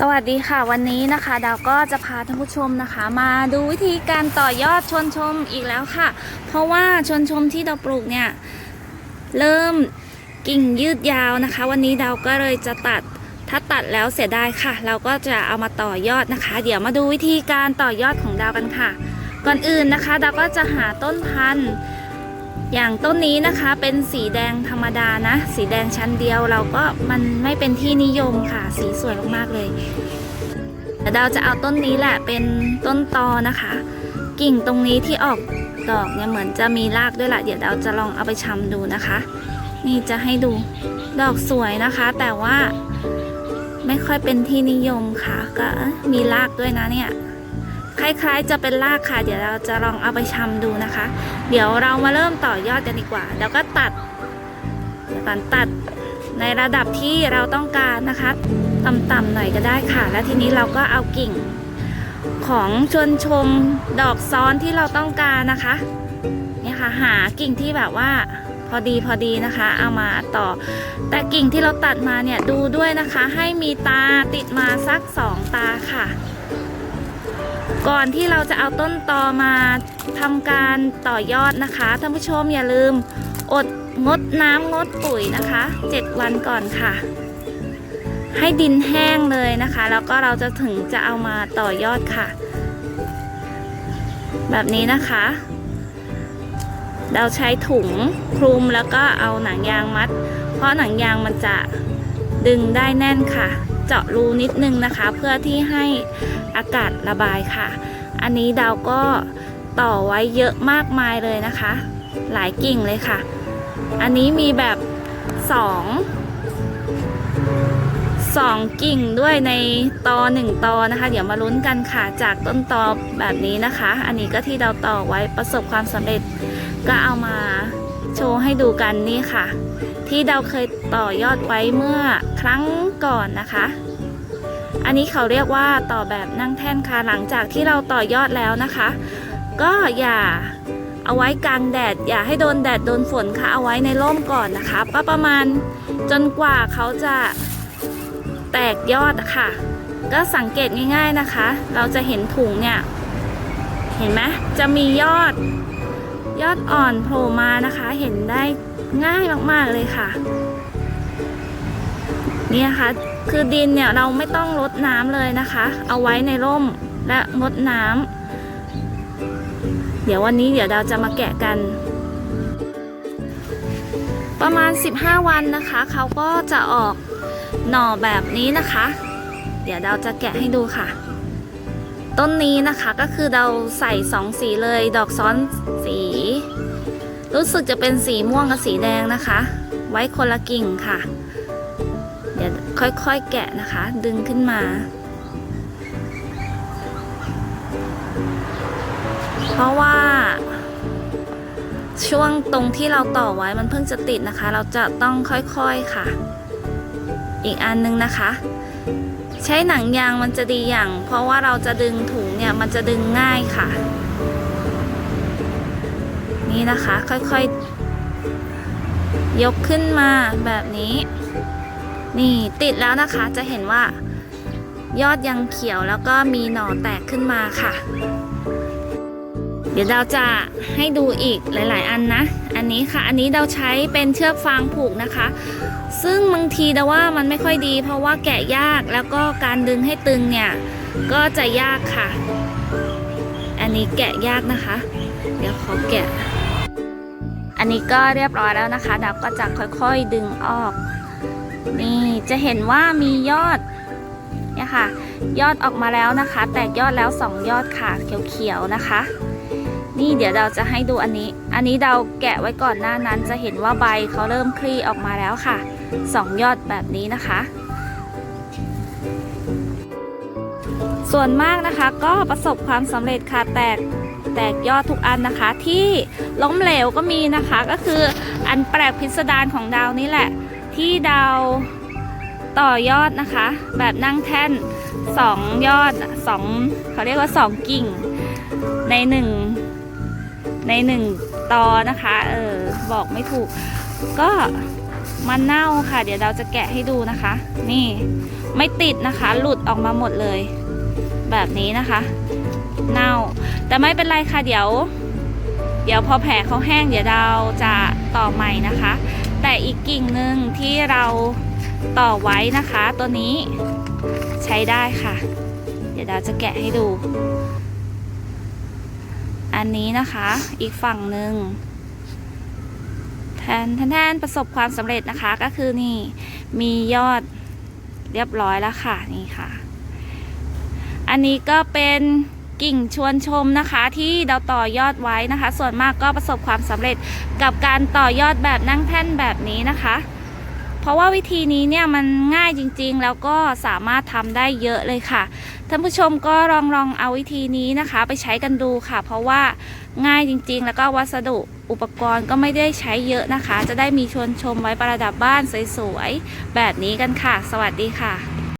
สวัสดีค่ะวันนี้นะคะดาวก็จะพาท่านผู้ชมนะคะ มาดูวิธีการต่อยอดชวนชมอีกแล้วค่ะ เพราะว่าชวนชมที่ดาวปลูกเนี่ย เริ่มกิ่งยืดยาวนะคะ วันนี้ดาวก็เลยจะตัดถ้าตัดแล้วเสียดายค่ะ เราก็จะเอามาต่อยอดนะคะ เดี๋ยวมาดูวิธีการต่อยอดของดาวกันค่ะ ก่อนอื่นนะคะ ดาวก็จะหาต้นพันธุ์ อย่างต้นนี้นะคะเป็นสีแดงธรรมดานะ สีแดงชั้นเดียวเราก็มันไม่เป็นที่นิยมค่ะ สีสวยมากๆเลยแต่เราจะเอาต้นนี้แหละเป็นต้นตอนะคะ กิ่งตรงนี้ที่ออกดอกเนี่ยเหมือนจะมีรากด้วยละเดี๋ยวเราจะลองเอาไปชำดูนะคะ นี่จะให้ดูดอกสวยนะคะ แต่ว่าไม่ค่อยเป็นที่นิยมค่ะ ก็มีรากด้วยนะเนี่ย คล้ายๆ จะเป็นรากค่ะ เดี๋ยวเราจะลองเอาไปชำดูนะคะ เดี๋ยวเรามาเริ่มต่อยอดกันดีกว่า แล้วก็ตัดเดี๋ยวก่อนตัดในระดับที่เราต้องการนะคะต่ำๆหน่อยก็ได้ค่ะ แล้วทีนี้เราก็เอากิ่งของชวนชมดอกซ้อนที่เราต้องการนะคะเนี่ยค่ะหากิ่งที่แบบว่าพอดีพอดีนะคะ เอามาต่อ แต่กิ่งที่เราตัดมาเนี่ยดูด้วยนะคะ ให้มีตาติดมาสักสองตาค่ะ ก่อนที่เราจะเอาต้นตอมาทำการต่อยอดนะคะท่านผู้ชมอย่าลืม อดงดน้ำงดปุ๋ยนะคะ 7 วันก่อนค่ะ ให้ดินแห้งเลยนะคะ แล้วก็เราจะถึงจะเอามาต่อยอดค่ะ แบบนี้นะคะ เราใช้ถุงคลุมแล้วก็เอาหนังยางมัด เพราะหนังยางมันจะดึงได้แน่นค่ะ เจาะรูนิดนึงนะคะ เพื่อที่ให้อากาศระบายค่ะ อันนี้ดาวก็ต่อไว้เยอะมากมายเลยนะคะ หลายกิ่งเลยค่ะ อันนี้มีแบบสองสองกิ่งด้วยในตอหนึ่งตอนะคะ เดี๋ยวมาลุ้นกันค่ะ จากต้นตอแบบนี้นะคะ อันนี้ก็ที่เราต่อไว้ประสบความสำเร็จก็เอามา โชว์ให้ดูกันนี่ค่ะ ที่เราเคยต่อยอดไว้เมื่อครั้งก่อนนะคะ อันนี้เขาเรียกว่าต่อแบบนั่งแท่นค่ะหลังจากที่เราต่อยอดแล้วนะคะ ก็อย่าเอาไว้กลางแดด อย่าให้โดนแดดโดนฝนค่ะเอาไว้ในร่มก่อนนะคะก็ประมาณจนกว่าเขาจะแตกยอดอะค่ะ ก็สังเกตง่ายๆนะคะ เราจะเห็นถุงเนี่ย เห็นไหมจะมียอด ยอดอ่อนโผล่มานะคะเห็นได้ง่ายมากๆเลยค่ะ นี่ยค่ะคือดินเนี่ยเราไม่ต้องรดน้ำเลยนะคะ เอาไว้ในร่มและงดน้ำเดี๋ยววันนี้เดี๋ยวเราจะมาแกะกัน ประมาณ 15 วันนะคะเขาก็จะออกหน่อแบบนี้นะคะ เดี๋ยวเราจะแกะให้ดูค่ะ ต้นนี้นะคะก็คือเราใส่สองสีเลย ดอกซ้อนสี รู้สึกจะเป็นสีม่วงกับสีแดงนะคะ ไว้คนละกิ่งค่ะ เดี๋ยวค่อยๆแกะนะคะ ดึงขึ้นมาเพราะว่า ช่วงตรงที่เราต่อไว้มันเพิ่งจะติดนะคะ เราจะต้องค่อยๆค่ะ อีกอันนึงนะคะ ใช้หนังยางมันจะดีอย่าง เพราะว่าเราจะดึงถุงเนี่ยมันจะดึงง่ายค่ะ นี่นะคะค่อยๆ ยกขึ้นมาแบบนี้ นี่ติดแล้วนะคะจะเห็นว่ายอดยังเขียวแล้วก็มีหน่อแตกขึ้นมาค่ะ เดี๋ยวเราจะให้ดูอีกหลาย ๆ อันนะ อันนี้ค่ะ อันนี้เราใช้เป็นเชือกฟางผูกนะคะ ซึ่งบางทีแต่ว่ามันไม่ค่อยดี เพราะว่าแกะยากแล้วก็การดึงให้ตึงเนี่ยก็จะยากค่ะ อันนี้แกะยากนะคะ เดี๋ยวขอแกะ อันนี้ก็เรียบร้อยแล้วนะคะดาวก็จะค่อยๆดึงออก นี่จะเห็นว่ามียอดเนี่ยค่ะ ยอดออกมาแล้วนะคะ แตกยอดแล้ว 2 ยอดค่ะเขียวๆนะคะ นี่เดี๋ยวเราจะให้ดูอันนี้ อันนี้เราแกะไว้ก่อนหน้านั้นจะเห็นว่าใบเขาเริ่มคลี่ออกมาแล้วค่ะ 2 ยอดแบบนี้นะคะ ส่วนมากนะคะก็ประสบความสำเร็จค่ะแตกแตกยอดทุกอันนะคะที่ล้มเหลวก็มีนะคะก็คืออันแปลกพิสดารของดาวนี่แหละ ที่ดาวต่อยอดนะคะ แบบนั่งแท่นสองยอดสองเขาเรียกว่าสองกิ่งในหนึ่ง ในหนึ่งตอนะคะ เออบอกไม่ถูก ก็มันเน่าค่ะ เดี๋ยวเราจะแกะให้ดูนะคะ นี่ไม่ติดนะคะ หลุดออกมาหมดเลย แบบนี้นะคะ เน่า แต่ไม่เป็นไรค่ะ เดี๋ยว เดี๋ยวพอแผลเขาแห้ง เดี๋ยวเราจะต่อใหม่นะคะ แต่อีกกิ่งหนึ่งที่เราต่อไว้นะคะ ตัวนี้ใช้ได้ค่ะ เดี๋ยวเราจะแกะให้ดู อันนี้นะคะ อีกฝั่งหนึ่งแทนแทนประสบความสำเร็จนะคะก็คือนี่มียอดเรียบร้อยแล้วค่ะนี่ค่ะ อันนี้ก็เป็นกิ่งชวนชมนะคะที่เราต่อยอดไว้นะคะ ส่วนมากก็ประสบความสำเร็จกับการต่อยอดแบบนั่งแท่นแบบนี้นะคะ เพราะว่าวิธีนี้เนี่ยมันง่ายจริงๆ แล้วก็สามารถทำได้เยอะเลยค่ะ ท่านผู้ชมก็ลองลองเอาวิธีนี้นะคะ ไปใช้กันดูค่ะ เพราะว่าง่ายจริงๆ แล้วก็วัสดุอุปกรณ์ก็ไม่ได้ใช้เยอะนะคะ จะได้มีชวนชมไว้ประดับบ้านสวยๆ แบบนี้กันค่ะ สวัสดีค่ะ